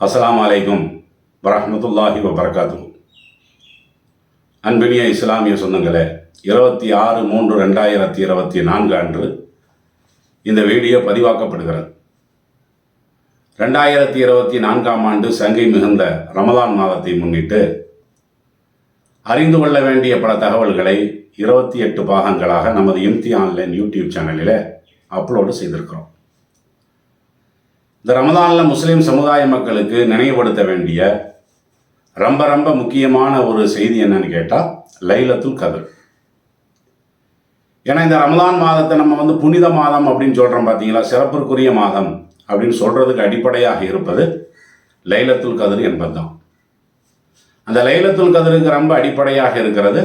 அஸ்லாம் அலைக்கும் வரமத்துல்லாஹி வபரகாத்து அன்பினிய இஸ்லாமிய சொந்தங்களே இருபத்தி ஆறு மூன்று ரெண்டாயிரத்தி இருபத்தி நான்கு அன்று இந்த வீடியோ பதிவாக்கப்படுகிறது. ரெண்டாயிரத்தி இருபத்தி நான்காம் ஆண்டு சங்கை மிகுந்த ரமதான் மாதத்தை முன்னிட்டு அறிந்து கொள்ள வேண்டிய பல தகவல்களை இருபத்தி எட்டு பாகங்களாக நமது இம்தி ஆன்லைன் யூடியூப் சேனலில் அப்லோடு செய்திருக்கிறோம். இந்த ரமதானில் முஸ்லீம் சமுதாய மக்களுக்கு நினைவுபடுத்த வேண்டிய ரொம்ப ரொம்ப முக்கியமான ஒரு செய்தி என்னன்னு கேட்டால் லைலத்துல் கதிர். ஏன்னா இந்த ரமதான் மாதத்தை நம்ம வந்து புனித மாதம் அப்படின்னு சொல்கிறோம் பார்த்தீங்களா சிறப்பிற்குரிய மாதம் அப்படின்னு சொல்கிறதுக்கு அடிப்படையாக இருப்பது லைலத்துல் கதிர் என்பதுதான். அந்த லைலத்துல் கதிருக்கு ரொம்ப அடிப்படையாக இருக்கிறது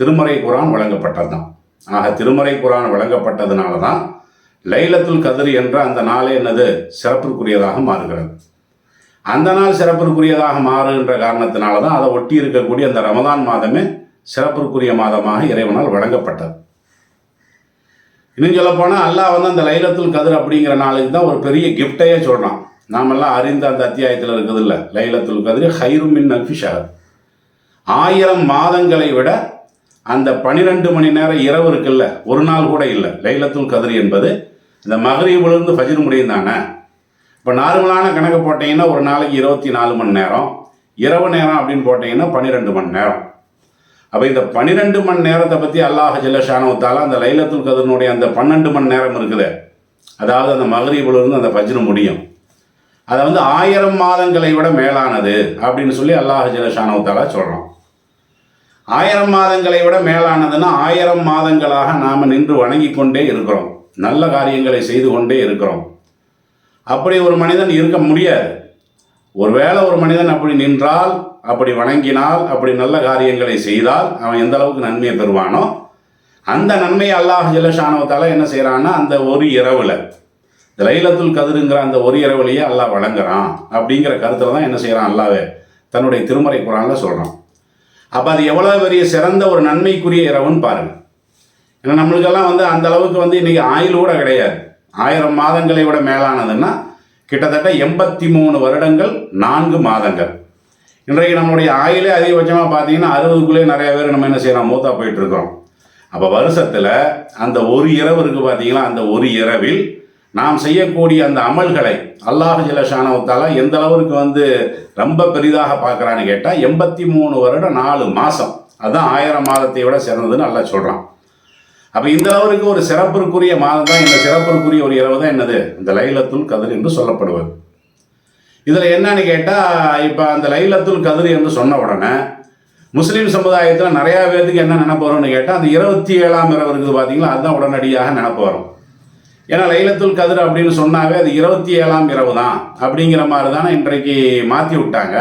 திருமறை குரான் வழங்கப்பட்டது தான் ஆக திருமறை குரான் வழங்கப்பட்டதுனால தான் லைலத்துல் கதிர் என்ற அந்த நாளே என்னது? சிறப்பிற்குரியதாக மாறுகிறது. அந்த நாள் சிறப்பிற்குரியதாக மாறுகின்ற காரணத்தினால தான் அதை ஒட்டி இருக்கக்கூடிய அந்த ரமதான் மாதமே சிறப்பிற்குரிய மாதமாக இறைவனால் வழங்கப்பட்டது. இன்னும் சொல்லப்போனால் அல்லாஹ் வந்து அந்த லைலத்துல் கதிர் அப்படிங்கிற நாளுக்கு தான் ஒரு பெரிய கிஃப்டையே சொல்கிறான் நாமெல்லாம் அறிந்த அந்த அத்தியாயத்தில் இருக்குது இல்லை லைலத்துல் கதிர் ஹைருமின் அல்ஃபி ஆயிரம் மாதங்களை விட அந்த பனிரெண்டு மணி நேரம் இரவு இருக்குல்ல ஒரு நாள் கூட இல்லை. லைலத்துல் கதிர் என்பது இந்த மகரீபிலிருந்து ஃபஜர் முடியும் தானே? இப்போ நார்மலான கணக்கு போட்டிங்கன்னா ஒரு நாளைக்கு இருபத்தி நாலு மணி நேரம். இரவு நேரம் அப்படின்னு போட்டிங்கன்னா பன்னிரெண்டு மணி நேரம். அப்போ இந்த பன்னிரெண்டு மணி நேரத்தை பற்றி அல்லாஹ் ஜல்லஷானவத்தால் அந்த லைலத்துல் கதனுடைய அந்த பன்னெண்டு மணி நேரம் இருக்குது. அதாவது அந்த மகரீபிலிருந்து அந்த ஃபஜ்ர் முடியும். அதை வந்து ஆயிரம் மாதங்களை விட மேலானது அப்படின்னு சொல்லி அல்லாஹ் ஜல்லஷானவத்தாலா சொல்கிறோம் ஆயிரம் மாதங்களை விட மேலானதுன்னா ஆயிரம் மாதங்களாக நாம் நின்று வணங்கி கொண்டே இருக்கிறோம். நல்ல காரியங்களை செய்து கொண்டே இருக்கிறோம். அப்படி ஒரு மனிதன் இருக்க முடியாது. ஒருவேளை ஒரு மனிதன் அப்படி நின்றால் அப்படி வணங்கினால் அப்படி நல்ல காரியங்களை செய்தால் அவன் எந்த அளவுக்கு நன்மையை பெறுவானோ அந்த நன்மையை அல்லாஹ் ஜல்லஷானவத்தால என்ன செய்கிறான்னா அந்த ஒரு இரவில் லைலத்துல் கதிருங்கிற அந்த ஒரு இரவுலையே அல்லாஹ் வழங்குறான் அப்படிங்கிற கருத்தில் தான் என்ன செய்கிறான் அல்லாவே தன்னுடைய திருமறை குரானில் சொல்கிறான் அப்போ அது எவ்வளோ பெரிய சிறந்த ஒரு நன்மைக்குரிய இரவுன்னு பாருங்கள் ஏன்னா நம்மளுக்கெல்லாம் வந்து அந்த அளவுக்கு வந்து இன்றைக்கி ஆயுள் கூட கிடையாது. ஆயிரம் மாதங்களை விட மேலானதுன்னா கிட்டத்தட்ட எண்பத்தி மூணு வருடங்கள் நான்கு மாதங்கள். இன்றைக்கு நம்மளுடைய ஆயிலே அதிகபட்சமாக பார்த்தீங்கன்னா அறுபதுக்குள்ளே நிறைய பேர் நம்ம என்ன செய்கிறோம் மூத்தா போயிட்டுருக்கோம் அப்போ வருஷத்தில் அந்த ஒரு இரவு இருக்குது பார்த்தீங்களா அந்த ஒரு இரவில் நாம் செய்யக்கூடிய அந்த அமல்களை அல்லாஹ் ஜலஷானவத்தால எந்த அளவுக்கு வந்து ரொம்ப பெரிதாக பார்க்குறான்னு கேட்டால் எண்பத்தி மூணு வருடம் நாலு மாதம் அதுதான் ஆயிரம் மாதத்தை விட சிறந்ததுன்னு நல்லா சொல்கிறான் அப்போ இந்த அளவிற்கு ஒரு சிறப்பிற்குரிய மாதம் தான் இந்த சிறப்பிற்குரிய ஒரு இரவு தான் என்னது? இந்த லைலத்துல் கதிர் என்று சொல்லப்படுவது. இதில் என்னன்னு கேட்டால் இப்போ அந்த லைலத்துல் கதிர் என்று சொன்ன உடனே முஸ்லீம் சமுதாயத்தில் நிறையா பேருக்கு என்ன நினப்பு வரும்னு கேட்டால் அந்த இருபத்தி ஏழாம் இரவு இருக்குது பார்த்தீங்களா அதுதான் உடனடியாக நினப்பு வரும். ஏன்னா லைலத்துல் கதிர் அப்படின்னு சொன்னாவே அது இருபத்தி ஏழாம் இரவு தான் அப்படிங்கிற மாதிரி தானே இன்றைக்கு மாற்றி விட்டாங்க.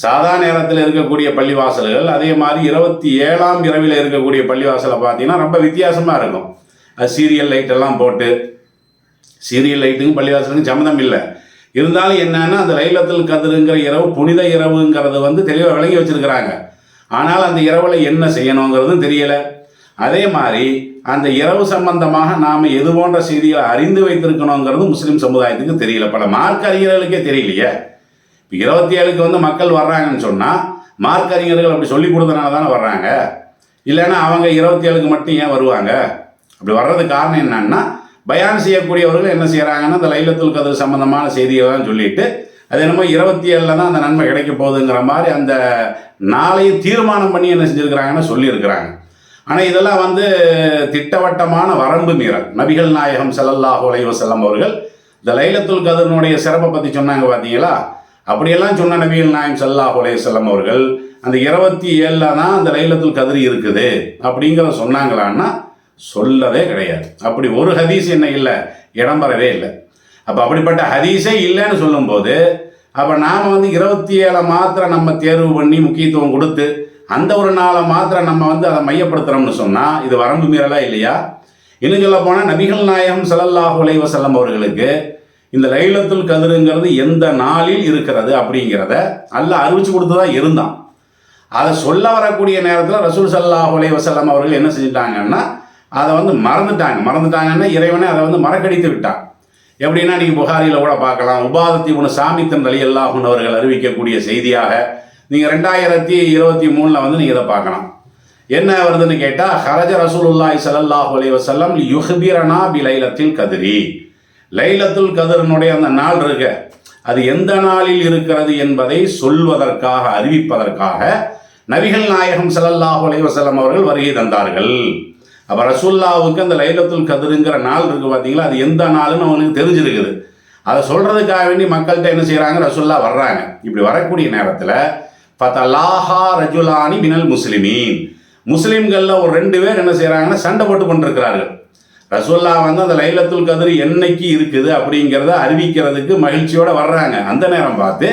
சாதா நேரத்தில் இருக்கக்கூடிய பள்ளிவாசல்கள் அதே மாதிரி இருபத்தி ஏழாம் இரவில் இருக்கக்கூடிய பள்ளிவாசலை பார்த்தீங்கன்னா ரொம்ப வித்தியாசமாக இருக்கும். அது சீரியல் லைட் எல்லாம் போட்டு சீரியல் லைட்டுக்கும் பள்ளிவாசலுக்கும் சம்மந்தம் இல்லை. இருந்தாலும் என்னன்னா அந்த ரயிலத்தில் கதிருங்கிற இரவு புனித இரவுங்கிறது வந்து தெளிவாக விளங்கி வச்சிருக்கிறாங்க. ஆனால் அந்த இரவில் என்ன செய்யணுங்கிறதும் தெரியலை. அதே மாதிரி அந்த இரவு சம்பந்தமாக நாம் எது போன்ற செய்திகளை அறிந்து வைத்திருக்கணுங்கிறது முஸ்லீம் சமுதாயத்துக்கு தெரியல. பல மார்க் அறிஞர்களுக்கே தெரியலையே. இப்போ இருபத்தி ஏழுக்கு வந்து மக்கள் வர்றாங்கன்னு சொன்னால் மார்க் அறிஞர்கள் அப்படி சொல்லி கொடுத்தனால தானே வர்றாங்க. இல்லைன்னா அவங்க இருபத்தி ஏழுக்கு மட்டும் ஏன் வருவாங்க? அப்படி வர்றதுக்கு காரணம் என்னன்னா பயான் செய்யக்கூடியவர்கள் என்ன செய்கிறாங்கன்னா அந்த லைலத்துல் கதிர் சம்பந்தமான தான் சொல்லிட்டு அது என்னமோ இருபத்தி ஏழில் தான் அந்த நன்மை கிடைக்க போகுதுங்கிற மாதிரி அந்த நாளையும் தீர்மானம் பண்ணி என்ன செஞ்சுருக்கிறாங்கன்னு சொல்லியிருக்கிறாங்க. ஆனால் இதெல்லாம் வந்து திட்டவட்டமான வரம்பு மீறல். நபிகள் நாயகம் ஸல்லல்லாஹு அலைவசல்லம் அவர்கள் இந்த லைலத்துல் கதிரனுடைய சிறப்பை பற்றி சொன்னாங்க பார்த்தீங்களா அப்படியெல்லாம் சொன்ன நபிகள் நாயம் சல்லா அலைஹி வஸல்லம் அவர்கள் அந்த இருபத்தி ஏழில் தான் அந்த லைலத்துல் கதிரி இருக்குது அப்படிங்கிறத சொன்னாங்களான்னா சொல்லவே கிடையாது. அப்படி ஒரு ஹதீஸ் என்ன இல்லை இடம்பெறவே இல்லை. அப்போ அப்படிப்பட்ட ஹதீஸே இல்லைன்னு சொல்லும்போது அப்போ நாம் வந்து இருபத்தி ஏழை மாத்திரம் நம்ம தேர்வு பண்ணி முக்கியத்துவம் கொடுத்து அந்த ஒரு நாளை மாத்திரம் நம்ம வந்து அதை மையப்படுத்துகிறோம்னு சொன்னால் இது வரம்பு மீறலாக இல்லையா? இன்னும் சொல்ல போனால் நபிகள் நாயகம் ஸல்லல்லாஹு உலைவசல்லம் அவர்களுக்கு இந்த லைலத்துல் கதிருங்கிறது எந்த நாளில் இருக்கிறது அப்படிங்கிறத அல்ல அறிவிச்சு கொடுத்து தான் இருந்தான். அதை சொல்ல வரக்கூடிய நேரத்தில் ரசூல் ஸல்லல்லாஹு அலைஹி வசல்லாம் அவர்கள் என்ன செஞ்சிட்டாங்கன்னா அதை வந்து மறந்துட்டாங்க. மறந்துட்டாங்கன்னா இறைவனே அதை வந்து மறக்கடித்து விட்டான். எப்படின்னா நீங்கள் புகாரியில் கூட பார்க்கலாம். உபாதத்தி உன சாமித்தன் அலி அல்லாஹுன் அவர்கள் அறிவிக்கக்கூடிய செய்தியாக நீங்கள் ரெண்டாயிரத்தி இருபத்தி மூணில் வந்து நீங்கள் இதை பார்க்கலாம். என்ன வருதுன்னு கேட்டால் ஹரஜ ரசூலுல்லாய் சலல்லாஹ் அலைஹி வசல்லம் யுஹ்பிரனா பி லைலத்தில் கதிரி. லைலத்துல் கதிரனுடைய அந்த நாள் இருக்க அது எந்த நாளில் இருக்கிறது என்பதை சொல்வதற்காக அறிவிப்பதற்காக நபிகள் நாயகம் ஸல்லல்லாஹு அலைவசலம் அவர்கள் வருகை தந்தார்கள். அப்போ ரசுல்லாவுக்கு அந்த லைலத்துல் கதிருங்கிற நாள் இருக்கு பார்த்தீங்களா அது எந்த நாளுன்னு அவனுக்கு தெரிஞ்சிருக்குது. அதை சொல்றதுக்காக வேண்டி மக்கள்கிட்ட என்ன செய்கிறாங்க ரசுல்லா வர்றாங்க. இப்படி வரக்கூடிய நேரத்தில் ஃபதலாஹா ரஜுலானி மினல் முஸ்லிமீன். முஸ்லீம்களில் ஒரு ரெண்டு பேர் என்ன செய்கிறாங்கன்னா சண்டை போட்டு கொண்டிருக்கிறார்கள். ரசோல்லா வந்து அந்த லைலத்துல் கதிர் என்னைக்கு இருக்குது அப்படிங்கிறத அறிவிக்கிறதுக்கு மகிழ்ச்சியோடு வர்றாங்க. அந்த நேரம் பார்த்து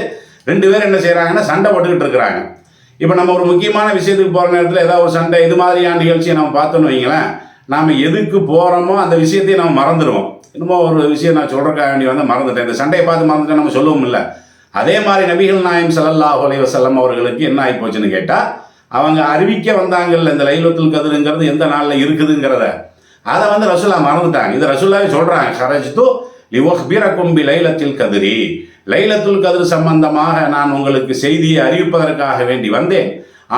ரெண்டு பேரும் என்ன செய்கிறாங்கன்னா சண்டை போட்டுக்கிட்டு இருக்கிறாங்க. இப்போ நம்ம ஒரு முக்கியமான விஷயத்துக்கு போகிற நேரத்தில் ஏதாவது ஒரு சண்டை இது மாதிரியான நிகழ்ச்சியை நம்ம பார்த்தோன்னு வைங்களேன் நாம் எதுக்கு போகிறோமோ அந்த விஷயத்தையும் நம்ம மறந்துடுவோம் இன்னமும் ஒரு விஷயம் நான் சொல்கிறக்காக வேண்டி வந்து மறந்துட்டேன். இந்த சண்டையை பார்த்து மறந்துட்டேன் நம்ம சொல்லவும் இல்லை. அதே மாதிரி நபிகள் நாயம் ஸல்லல்லாஹு அலைஹி வஸல்லம் அவர்களுக்கு என்ன ஆகி போச்சுன்னு கேட்டால் அவங்க அறிவிக்க வந்தாங்கல்ல இந்த லைலத்துல் கதிருங்கிறது எந்த நாளில் இருக்குதுங்கிறத. அதை வந்து ரசுல்லா மறந்துட்டாங்க. இது ரசுல்லாவே சொல்கிறாங்க ஹரஜ்து லிவஹ்பிரக்கும் பி லைலத்தில் கதிரி. லைலத்துல் கதிர் சம்பந்தமாக நான் உங்களுக்கு செய்தியை அறிவிப்பதற்காக வேண்டி வந்தேன்.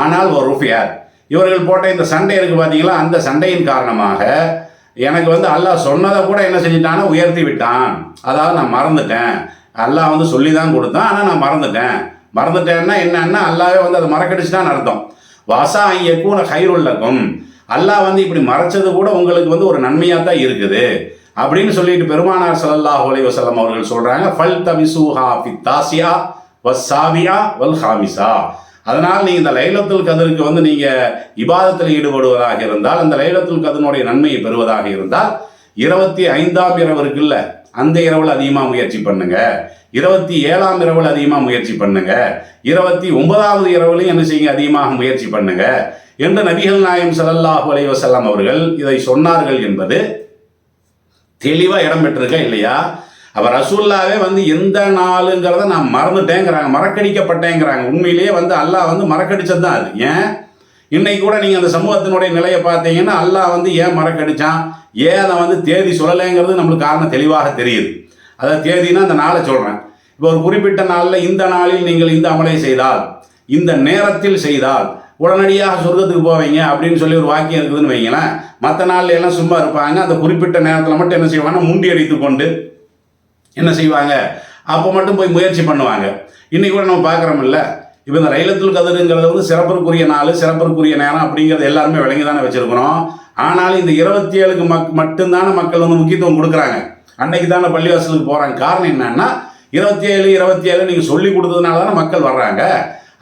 ஆனால் ஒரு ருஃபியார் இவர்கள் போட்ட இந்த சண்டை இருக்கு பார்த்தீங்களா அந்த சண்டையின் காரணமாக எனக்கு வந்து அல்லாஹ் சொன்னதை கூட என்ன செஞ்சிட்டான்னா உயர்த்தி விட்டான். அதாவது நான் மறந்துட்டேன். அல்லாஹ் வந்து சொல்லி தான் கொடுத்தான். ஆனால் நான் மறந்துட்டேன். மறந்துட்டேன்னா என்னன்னா அல்லாவே வந்து அதை மறக்கடிச்சு தான் அர்த்தம் வாசா ஐயக்கூன ஹைருள்ளக்கும் அல்லாஹ் வந்து இப்படி மறைச்சது கூட உங்களுக்கு வந்து ஒரு நன்மையாக தான் இருக்குது. அப்படின்னு சொல்லிட்டு பெருமானார் சல்லாஹ் அலி வசலம் அவர்கள் சொல்றாங்க ஃபல் தபிசூஹா ஃபி தாசியா வஸ்ஸாபியா வல் ஹாமிசா. அதனால் நீங்கள் இந்த லைலத்துல் கதருக்கு வந்து நீங்கள் இபாதத்தில் ஈடுபடுவதாக இருந்தால் அந்த லைலத்துல் கதனுடைய நன்மையை பெறுவதாக இருந்தால் இருபத்தி ஐந்தாம் இரவு இருக்குல்ல அந்த இரவில் அதிகமாக முயற்சி பண்ணுங்க. இருபத்தி ஏழாம் இரவில் அதிகமாக முயற்சி பண்ணுங்க. இருபத்தி ஒன்பதாவது இரவுலையும் என்ன செய்யுங்க? அதிகமாக முயற்சி பண்ணுங்க. என்று நபிகள் நாயம் ஸல்லல்லாஹு அலைவசல்லாம் அவர்கள் இதை சொன்னார்கள் என்பது தெளிவாக இடம் பெற்றிருக்கா இல்லையா? அப்போ ரசூல்லாவே வந்து எந்த நாளுங்கிறத நான் மறந்துட்டேங்கிறாங்க மறக்கடிக்கப்பட்டேங்கிறாங்க. உண்மையிலேயே வந்து அல்லாஹ் வந்து மறக்கடிச்சது தான் அது. ஏன்? இன்னைக்கு கூட நீங்கள் அந்த சமூகத்தினுடைய நிலையை பார்த்தீங்கன்னா அல்லாஹ் வந்து ஏன் மறக்கடிச்சான்? ஏன் அதை வந்து தேதி சொல்லலைங்கிறது நம்மளுக்கு காரணம் தெளிவாக தெரியுது. அதாவது தேதினா அந்த நாளை சொல்கிறேன் இப்போ ஒரு குறிப்பிட்ட நாளில் இந்த நாளில் நீங்கள் இந்த அமலை செய்தால் இந்த நேரத்தில் செய்தால் உடனடியாக சொர்க்கத்துக்கு போவீங்க அப்படின்னு சொல்லி ஒரு வாக்கியம் இருக்குதுன்னு வைங்களேன். மற்ற நாள்ல எல்லாம் சும்மா இருப்பாங்க. அந்த குறிப்பிட்ட நேரத்தில் மட்டும் என்ன செய்வாங்கன்னா முண்டி அடித்து கொண்டு என்ன செய்வாங்க? அப்போ மட்டும் போய் முயற்சி பண்ணுவாங்க. இன்னைக்கு கூட நம்ம பார்க்குறோம்ல இப்போ இந்த லைலத்துல் கதிருங்கிறது வந்து சிறப்பிற்குரிய நாள் சிறப்பிற்குரிய நேரம் அப்படிங்கிறது எல்லாருமே விளங்கி தானே வச்சிருக்கிறோம். ஆனாலும் இந்த இருபத்தி ஏழுக்கு மக் மட்டும்தானே மக்கள் வந்து முக்கியத்துவம் கொடுக்குறாங்க. அன்னைக்கு தானே பள்ளிவாசலுக்கு போகிறாங்க காரணம் என்னன்னா இருபத்தி ஏழு இருபத்தி ஏழு நீங்கள் சொல்லி கொடுத்ததுனால தானே மக்கள் வர்றாங்க.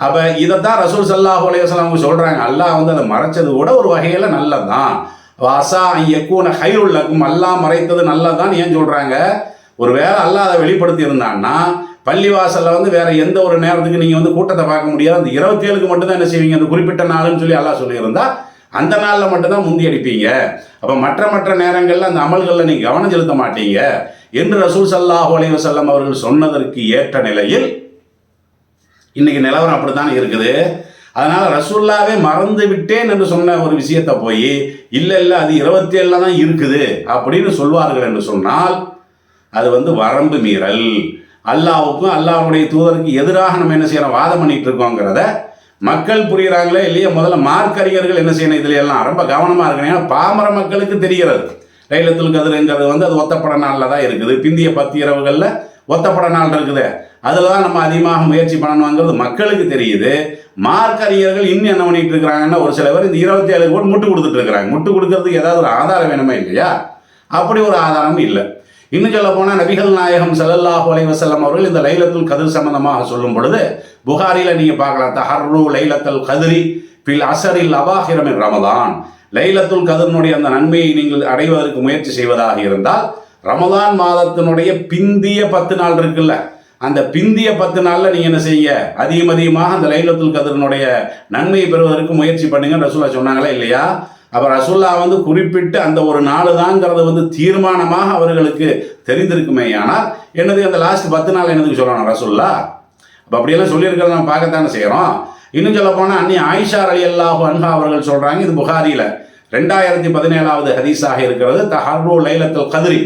அப்போ இதைத்தான் ரசூல் சல்லாஹ் அலையம் அவங்க சொல்கிறாங்க அல்லாஹ் வந்து அதை மறைச்சது கூட ஒரு வகையில் நல்லதான் வாசா ஹை ஹைருள்ளக்கும் அல்லாஹ் மறைத்தது நல்லதுதான் ஏன் சொல்கிறாங்க ஒரு வேளை அல்லாஹ் அதை வெளிப்படுத்தி இருந்தான்னா பள்ளிவாசலில் வந்து வேற எந்த ஒரு நேரத்துக்கு நீங்கள் வந்து கூட்டத்தை பார்க்க முடியாது. அந்த இருபத்தி ஏழுக்கு மட்டும்தான் என்ன செய்வீங்க? அந்த குறிப்பிட்ட நாளுன்னு சொல்லி அல்லாஹ் சொல்லியிருந்தா அந்த நாளில் மட்டும்தான் முந்தி அடிப்பீங்க. அப்போ மற்ற மற்ற நேரங்களில் அந்த அமல்களில் நீங்கள் கவனம் செலுத்த மாட்டீங்க. என்று ரசூல் சல்லாஹூ அலைவசல்லம் அவர்கள் சொன்னதற்கு ஏற்ற நிலையில் இன்னைக்கு நிலவரம் அப்படித்தான் இருக்குது? அதனால ரசூல்லாவே மறந்து விட்டேன் என்று சொன்ன ஒரு விஷயத்தை போய் இல்லை இல்லை அது இருபத்தி ஏழில் தான் இருக்குது அப்படின்னு சொல்வார்கள் என்று சொன்னால் அது வந்து வரம்பு மீறல். அல்லாவுக்கும் அல்லாவுடைய தூதருக்கு எதிராக நம்ம என்ன செய்யறோம்? வாதம் பண்ணிட்டு இருக்கோங்கிறத மக்கள் புரிகிறாங்களே இல்லையா? முதல்ல மார்க்கறிஞர்கள் என்ன செய்யணும் இதுல எல்லாம் ரொம்ப கவனமாக இருக்கணும். ஏன்னா பாமர மக்களுக்கு தெரிகிறது. லைலத்துல் கதிரங்கிறது வந்து அது ஒத்தப்பட நாளில் தான் இருக்குது. பிந்திய பத்து இரவுகளில் ஒத்தப்பட நாள் இருக்குது. அதில் தான் நம்ம அதிகமாக முயற்சி பண்ணணுங்கிறது மக்களுக்கு தெரியுது. மார்க் அறிஞர்கள் இன்னும் என்ன பண்ணிட்டு இருக்கிறாங்கன்னா ஒரு சில பேர் இந்த இருபத்தி ஏழு கோடி முட்டு கொடுத்துட்டு இருக்கிறாங்க. முட்டு கொடுக்கறதுக்கு ஏதாவது ஒரு ஆதாரம் வேணுமா இல்லையா? அப்படி ஒரு ஆதாரம் இல்லை. இன்னும் சொல்ல போனால் நபிகள் நாயகம் சல்லல்லாஹ் அலைவசல்லம் அவர்கள் இந்த லைலத்துல் கதிர் சம்பந்தமாக சொல்லும் பொழுது புகாரியில் நீங்கள் பார்க்கலாம் தஹர்ரு லைலத்துல் கதிரி பில் அசரில் அவாஹிரமின் ரமதான். லைலத்துல் கதிரினுடைய அந்த நன்மையை நீங்கள் அடைவதற்கு முயற்சி செய்வதாக இருந்தால் ரமதான் மாதத்தினுடைய பிந்திய பத்து நாள் இருக்குல்ல அந்த பிந்திய பத்து நாளில் நீங்கள் என்ன செய்ய அதிகம் அதிகமாக அந்த லைலத்துல் கதிரினுடைய நன்மையை பெறுவதற்கு முயற்சி பண்ணுங்க ரசுல்லா சொன்னாங்களா இல்லையா? அப்போ ரசூல்லா வந்து குறிப்பிட்டு அந்த ஒரு நாள் தாங்கிறது வந்து தீர்மானமாக அவர்களுக்கு தெரிந்திருக்குமே. ஆனால் என்னது அந்த லாஸ்ட் பத்து நாள் என்னதுக்கு சொல்லணும் ரசூல்லா அப்போ அப்படியெல்லாம் சொல்லியிருக்கிறத நம்ம பார்க்கத்தானே செய்கிறோம் இன்னும் சொல்ல போனால் அன்னி ஆயிஷா அலி அல்லாஹு அன்ஹா அவர்கள் சொல்கிறாங்க இது புகாரியில். ரெண்டாயிரத்தி பதினேழாவது ஹதீஸாக இருக்கிறது. தஹர்ரு லைலத்துல் கதிரி.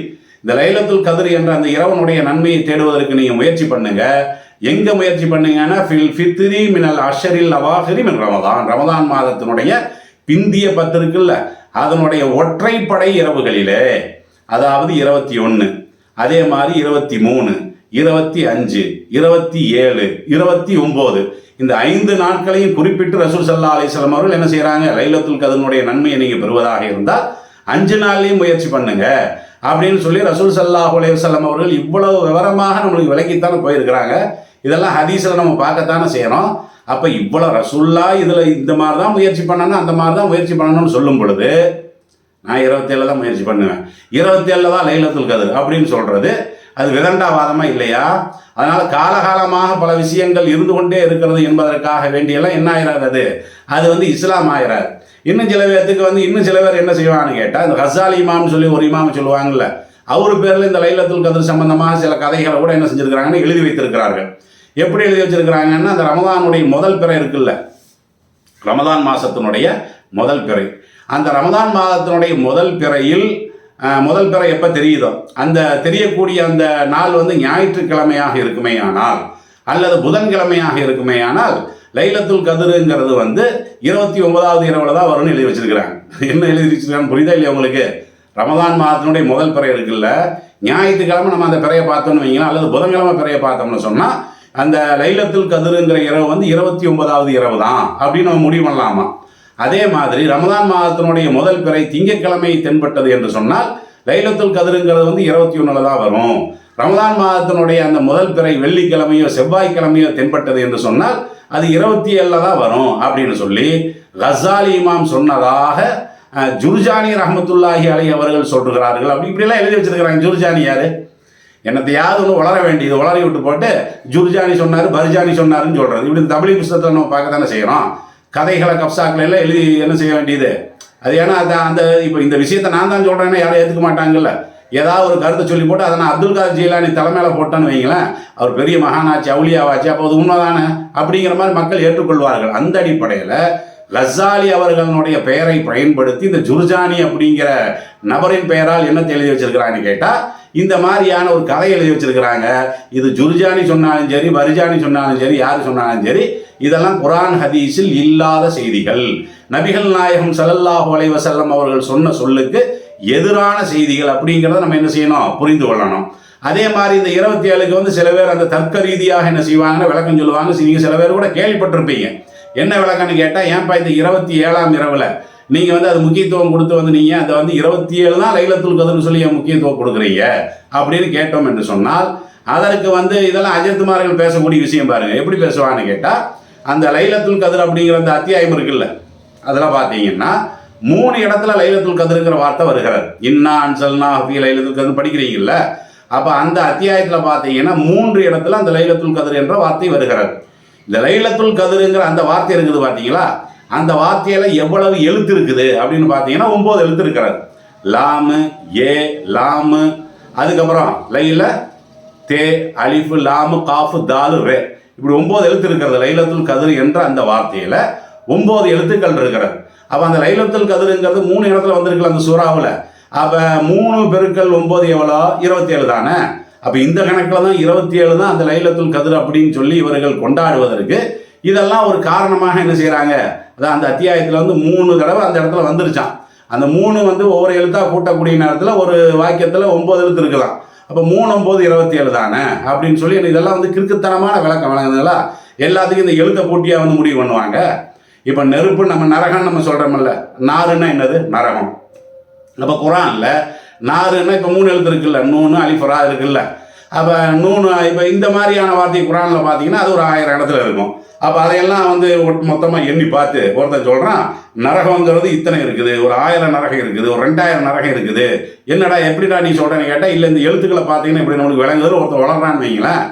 இந்த லைலத்துல் கதிர் என்ற அந்த இறைவனுடைய நன்மையை தேடுவதற்கு நீங்கள் முயற்சி பண்ணுங்க. எங்க முயற்சி பண்ணீங்கன்னா ஃபில் ஃபித்ரி மினல் அஷரில் அவாஹிரி மின் ரமதான். ரமதான் மாதத்தினுடைய பிந்திய பத்து இருக்குல்ல அதனுடைய ஒற்றைப்படை இரவுகளிலே அதாவது இருபத்தி ஒன்று அதே மாதிரி இருபத்தி மூணு இருபத்தி அஞ்சு இருபத்தி ஏழு இருபத்தி ஒம்பது இந்த ஐந்து நாட்களையும் குறிப்பிட்டு ரசூல் சல்லா அலிஸ்லாம் அவர்கள் என்ன செய்கிறாங்க லைலத்துல் கதனுடைய நன்மையை நீங்கள் பெறுவதாக இருந்தால் அஞ்சு நாள்லையும் முயற்சி பண்ணுங்க. அப்படின்னு சொல்லி ரசூல் சல்லாஹ் அலையுசல்லம் அவர்கள் இவ்வளவு விவரமாக நம்மளுக்கு விளக்கித்தானே போயிருக்கிறாங்க. இதெல்லாம் ஹதீஸில் நம்ம பார்க்கத்தானே செய்கிறோம் அப்போ இவ்வளோ ரசூல்லா இதில் இந்த மாதிரி தான் முயற்சி பண்ணணும் அந்த மாதிரி தான் முயற்சி பண்ணணும்னு சொல்லும் பொழுது நான் இருபத்தேழு தான் முயற்சி பண்ணுவேன். இருபத்தேழில் தான் லைலத்துல் கதிர் அப்படின்னு சொல்கிறது அது விதண்டாவாதமாக இல்லையா? அதனால் காலகாலமாக பல விஷயங்கள் இருந்து கொண்டே இருக்கிறது என்பதற்காக வேண்டியெல்லாம் என்ன ஆயிராது அது? அது வந்து இஸ்லாம் ஆயிராது. இன்னும் சில பேர்த்துக்கு வந்து இன்னும் சில பேர் என்ன செய்வான்னு கேட்டால் இந்த ஹசால் இமாம்னு சொல்லி ஒரு இமாம் சொல்லுவாங்கல்ல அவர் பேரில் இந்த லைலத்துல் கதிர் சம்பந்தமாக சில கதைகளை கூட என்ன செஞ்சுருக்கிறாங்கன்னு எழுதி வைத்திருக்கிறார்கள். எப்படி எழுதி வச்சிருக்கிறாங்கன்னா அந்த ரமதானுடைய முதல் பிறை இருக்குல்ல ரமதான் மாதத்தினுடைய முதல் பிறை. அந்த ரமதான் மாதத்தினுடைய முதல் பிறையில் முதல் பிறை எப்போ தெரியுதோ அந்த தெரியக்கூடிய அந்த நாள் வந்து ஞாயிற்றுக்கிழமையாக இருக்குமே ஆனால் அல்லது புதன்கிழமையாக இருக்குமே ஆனால் லைலத்துல் கதிருங்கிறது வந்து இருபத்தி ஒன்பதாவது இரவுல தான் வரும்னு எழுதி வச்சிருக்கிறாங்க. என்ன எழுதி வச்சிருக்காங்க புரியுதா இல்லையா உங்களுக்கு? ரமதான் மாதத்தினுடைய முதல் பிறை இருக்குல்ல. ஞாயிற்றுக்கிழமை நம்ம அந்த பிறையை பார்த்தோம்னு வைங்களா அல்லது புதன்கிழமை பிறையை பார்த்தோம்னு சொன்னால் அந்த லைலத்துல் கதிருங்கிற இரவு வந்து இருபத்தி ஒன்பதாவது இரவு தான் அப்படின்னு நம்ம முடிவு பண்ணலாமா? அதே மாதிரி ரமதான் மாதத்தினுடைய முதல் பிறை திங்கட்கிழமை தென்பட்டது என்று சொன்னால் லைலத்துல் கதிருங்கிறது வந்து இருபத்தி ஒன்றில் தான் வரும். ரமதான் மாதத்தினுடைய அந்த முதல் பிறை வெள்ளிக்கிழமையோ செவ்வாய்க்கிழமையோ தென்பட்டது என்று சொன்னால் அது இருபத்தி ஏழில் தான் வரும் அப்படின்னு சொல்லி கசாலி இமாம் சொன்னதாக ஜுர்ஜானி ரஹமத்துல்லாஹி அலி அவர்கள் சொல்கிறார்கள். அப்படி இப்படிலாம் எழுதி வச்சிருக்கிறாங்க. ஜுர்ஜானி யாரு? என்னத்தையாவது ஒன்று வளர வேண்டியது? வளரி விட்டு போட்டு ஜுர்ஜானி சொன்னார் பர்ஜானி சொன்னாருன்னு சொல்கிறது இப்படி தமிழ் புஸ்தகத்தை நம்ம பார்க்க தானே செய்கிறோம் கதைகளை கப்சாக்களை எல்லாம் எழுதி என்ன செய்ய வேண்டியது? அது ஏன்னா அந்த இப்போ இந்த விஷயத்தை நான் தான் சொல்கிறேன்னா யாரும் ஏற்றுக்க மாட்டாங்கல்ல. ஏதாவது ஒரு கருத்தை சொல்லி போட்டு அதை நான் அப்துல் காதர் ஜீலானி தலைமையில் போட்டேன்னு வைங்களேன். அவர் பெரிய மகானாச்சு அவுளியாவாச்சு அப்போ அது உண்மைதானே? அப்படிங்கிற மாதிரி மக்கள் ஏற்றுக்கொள்வார்கள். அந்த அடிப்படையில் லஸ்ஸாலி அவர்களுடைய பெயரை பயன்படுத்தி இந்த ஜுர்ஜானி அப்படிங்கிற நபரின் பெயரால் என்ன எழுதி வச்சிருக்கிறான்னு கேட்டால் இந்த மாதிரியான ஒரு கதை எழுதி வச்சிருக்கிறாங்க. இது ஜுர்ஜானி சொன்னாலும் சரி வரிஜானி சொன்னாலும் சரி யார் சொன்னாலும் சரி இதெல்லாம் குரான் ஹதீஸில் இல்லாத செய்திகள். நபிகள் நாயகம் ஸல்லல்லாஹு அலைவசல்லம் அவர்கள் சொன்ன சொல்லுக்கு எதிரான செய்திகள் அப்படிங்கிறத நம்ம என்ன செய்யணும்? புரிந்து கொள்ளணும். அதே மாதிரி இந்த இருபத்தி ஏழுக்கு வந்து சில பேர் அந்த தர்க்க ரீதியாக என்ன செய்வாங்கன்னு விளக்கம் சொல்லுவாங்க. நீங்கள் சில பேர் கூட கேள்விப்பட்டிருப்பீங்க. என்ன விளக்கம்னு கேட்டால் ஏன்பா இந்த இருபத்தி ஏழாம் இரவில் நீங்கள் வந்து அது முக்கியத்துவம் கொடுத்து வந்து நீங்கள் அதை வந்து இருபத்தி ஏழு தான் லைலத்துல் கதர்னு சொல்லி முக்கியத்துவம் கொடுக்குறீங்க? அப்படின்னு கேட்டோம் என்று சொன்னால் அதற்கு வந்து இதெல்லாம் அஜித்குமார்கள் பேசக்கூடிய விஷயம் பாருங்க. எப்படி பேசுவான்னு கேட்டால் அந்த லைலத்துல் கதிர் அப்படிங்கிற அந்த அத்தியாயம் இருக்குல்ல அதெல்லாம் பார்த்தீங்கன்னா மூணு இடத்துல லைலத்துல் கதிருங்கிற வார்த்தை வருகிறது. இன்னா அன்சல்னா ஹஃபி லைலத்துல் கதிர் படிக்கிறீங்கல்ல? அப்போ அந்த அத்தியாயத்தில் பார்த்தீங்கன்னா மூன்று இடத்துல அந்த லைலத்துல் கதிர் என்ற வார்த்தை வருகிறது. இந்த லைலத்துல் கதிருங்கிற அந்த வார்த்தை இருக்குது பார்த்தீங்களா? அந்த வார்த்தையில எவ்வளவு எழுத்து இருக்குது அப்படின்னு பார்த்தீங்கன்னா ஒன்பது எழுத்து இருக்கிறது. லாமு ஏ லாமு அதுக்கப்புறம் லைல தே அலிஃபு லாமு காஃபு தாலு ரே இப்படி ஒன்பது எழுத்து இருக்கிறது லைலத்துல் கதிர் என்ற அந்த வார்த்தையில ஒன்பது எழுத்துக்கள் இருக்கிறது. அப்போ அந்த லைலத்துல் கதிருங்கிறது மூணு இடத்துல வந்திருக்கல அந்த சூறாவில். அப்போ மூணு பெருக்கள் ஒம்பது எவ்வளோ? இருபத்தி ஏழு தானே. அப்போ இந்த கணக்கில் தான் இருபத்தி ஏழு தான் அந்த லைலத்துல் கதிர் அப்படின்னு சொல்லி இவர்கள் கொண்டாடுவதற்கு இதெல்லாம் ஒரு காரணமாக என்ன செய்கிறாங்க அதான் அந்த அத்தியாயத்தில் வந்து மூணு தடவை அந்த இடத்துல வந்துருச்சான் அந்த மூணு வந்து ஒவ்வொரு எழுத்தாக கூட்டக்கூடிய நேரத்தில் ஒரு வாக்கியத்தில் ஒம்பது எழுத்து இருக்கலாம். அப்போ மூணு ஒம்பது இருபத்தி ஏழு தானே அப்படின்னு சொல்லி இதெல்லாம் வந்து கிறுக்குத்தனமான விளக்கம் வழங்குதுங்களா எல்லாத்துக்கும் இந்த எழுத்தை போட்டியாக வந்து முடிவு பண்ணுவாங்க. இப்போ நெருப்பு நம்ம நரகம்னு நம்ம சொல்கிறோமில்ல நாருன்னா என்னது? நரகம். அப்போ குரானில் நாருன்னா இப்போ மூணு எழுத்து இருக்குல்ல நூனு அலிஃபரா இருக்குல்ல. அப்போ நூனு இப்போ இந்த மாதிரியான வார்த்தை குரானில் பார்த்தீங்கன்னா அது ஒரு ஆயிரம் இடத்துல இருக்கும். அப்போ அதையெல்லாம் வந்து மொத்தமாக எண்ணி பார்த்து ஒருத்தன் சொல்கிறான் நரகங்கிறது இத்தனை இருக்குது ஒரு ஆயிரம் நரகம் இருக்குது ஒரு ரெண்டாயிரம் நரகம் இருக்குது. என்னடா எப்படிடா நீ சொல்கிறேன்னு கேட்டால் இல்லை இந்த எழுத்துக்களை பார்த்தீங்கன்னா இப்படி நம்மளுக்கு விளங்குது ஒருத்தன் வளர்றான்னு வைங்களேன்.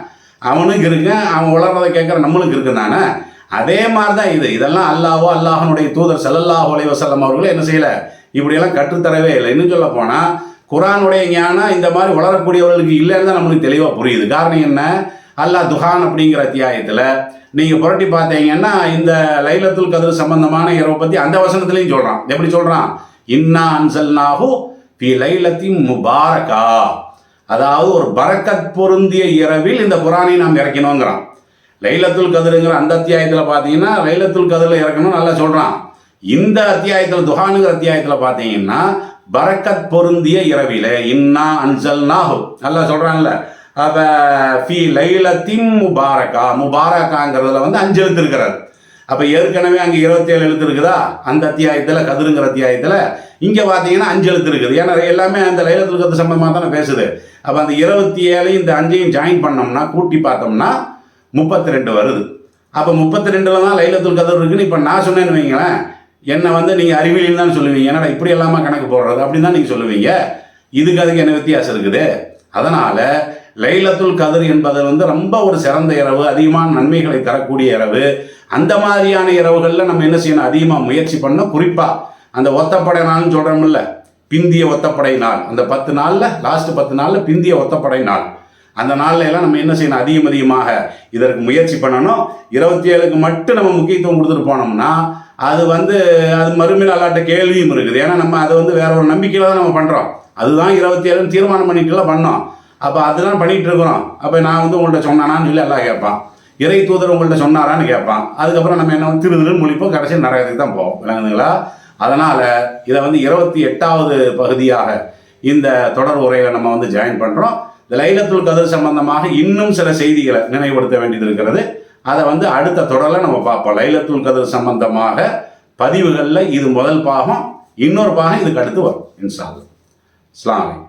அவனுக்கு இருக்கு அவன் வளர்றதை கேட்குற நம்மளுக்கு இருக்கு தானே அதே மாதிரி தான் இது. இதெல்லாம் அல்லாஹோ அல்லாஹனுடைய தூதர் ஸல்லல்லாஹு அலைஹி அவர்களும் என்ன செய்யலை? இப்படியெல்லாம் கற்றுத்தரவே இல்லை. இன்னும் சொல்ல போனால் குரானுடைய ஞானம் இந்த மாதிரி வளரக்கூடியவர்களுக்கு இல்லைன்னு தான் நம்மளுக்கு தெளிவாக புரியுது. காரணம் என்ன? அல்லாஹ் துஹான் அப்படிங்கிற அத்தியாயத்தில் நீங்கள் புரட்டி பார்த்தீங்கன்னா இந்த லைலத்துல் கதிர் சம்பந்தமான இரவை பற்றி அந்த வசனத்துலையும் சொல்கிறான் எப்படி சொல்கிறான் இன்னா அன்சல்னாஹு பி லைலத்தி முபாரகா. அதாவது ஒரு பரக்கத் பொருந்திய இரவில் இந்த குரானை நாம் இறக்கணுங்கிறான். லைலத்துல் கதிருங்கிற அந்த அத்தியாயத்தில் பார்த்தீங்கன்னா லைலத்துல் கதிரில் இறக்கணும் நல்லா சொல்கிறான் இந்த அத்தியாயத்தில் துஹானுங்கிற அத்தியாயத்தில் பார்த்தீங்கன்னா பரக்கத் பொருந்திய இரவில இன்னா அன்சல் நாஹு நல்லா சொல்கிறான்ல அப்போ ஃபி லைலத்தின் முபாரக்கா. முபாரக்காங்கிறதுல வந்து அஞ்சு எழுத்து இருக்கிறார் அப்போ ஏற்கனவே அங்கே இருபத்தேழு எழுத்து இருக்குதா அந்த அத்தியாயத்தில் கதிருங்கிற அத்தியாயத்தில் இங்கே பார்த்தீங்கன்னா அஞ்சு எழுத்து இருக்குது ஏன்னா எல்லாமே அந்த லைலத்துல் கதிர் சம்பந்தமாக தானே பேசுது. அப்போ அந்த இருபத்தி ஏழையும் இந்த அஞ்சையும் ஜாயின் பண்ணோம்னா கூட்டி பார்த்தோம்னா முப்பத்தி ரெண்டு வருது. அப்போ முப்பத்தி ரெண்டில் தான் லைலத்துல் கதர் இருக்குன்னு இப்போ நான் சொன்னேன்னு வைங்களேன். என்னை வந்து நீங்கள் அறிவியல் தான் சொல்லுவீங்க. என்னடா இப்படி எல்லாமா கணக்கு போடுறது? அப்படின்னு தான் நீங்கள் சொல்லுவீங்க. இதுக்கு அதுக்கு என்ன வித்தியாசம் இருக்குது? அதனால் லைலத்துல் கதிர் என்பது வந்து ரொம்ப ஒரு சிறந்த இரவு அதிகமான நன்மைகளை தரக்கூடிய இரவு. அந்த மாதிரியான இரவுகளில் நம்ம என்ன செய்யணும்? அதிகமாக முயற்சி பண்ண குறிப்பாக அந்த ஒத்தப்படை நாள்னு சொல்கிறோம்ல பிந்திய ஒத்தப்படை நாள். அந்த பத்து நாளில் லாஸ்ட் பத்து நாளில் பிந்திய ஒத்தப்படை நாள். அந்த நாளில் எல்லாம் நம்ம என்ன செய்யணும்? அதிகம் அதிகமாக இதற்கு முயற்சி பண்ணணும். இருபத்தி ஏழுக்கு மட்டும் நம்ம முக்கியத்துவம் கொடுத்துட்டு போனோம்னா அது வந்து அது மறுமையில் அல்லாட்ட கேள்வியும் இருக்குது. ஏன்னா நம்ம அதை வந்து வேற ஒரு நம்பிக்கையில் தான் நம்ம பண்ணுறோம் அதுதான் இருபத்தி ஏழுன்னு தீர்மானம் பண்ணிட்டுலாம் பண்ணோம். அப்போ அதுதான் பண்ணிட்டு இருக்கிறோம். அப்போ நான் வந்து உங்கள்கிட்ட சொன்னானான்னு சொல்லி எல்லாம் கேட்பான். இறை தூதர் உங்கள்கிட்ட சொன்னாரான்னு கேட்பான். அதுக்கப்புறம் நம்ம என்ன வந்து திரு திருன்னு முழிப்போம். கடைசி நரகத்துக்கு தான் போவோம். விளங்குதுங்களா? அதனால் இதை வந்து இருபத்தி எட்டாவது பகுதியாக இந்த தொடர் உரையில் நம்ம வந்து ஜாயின் பண்ணுறோம் இந்த லைலத்துல் கதிர் சம்பந்தமாக இன்னும் சில செய்திகளை நினைவுபடுத்த வேண்டியது இருக்கிறது. அதை வந்து அடுத்த தொடரில் நம்ம பார்ப்போம். லைலத்துல் கதிர் சம்பந்தமாக பதிவுகளில் இது முதல் பாகம் இன்னொரு பாகம் இதுக்கு அடுத்து வரும் இன்ஷா அல்லாஹ்.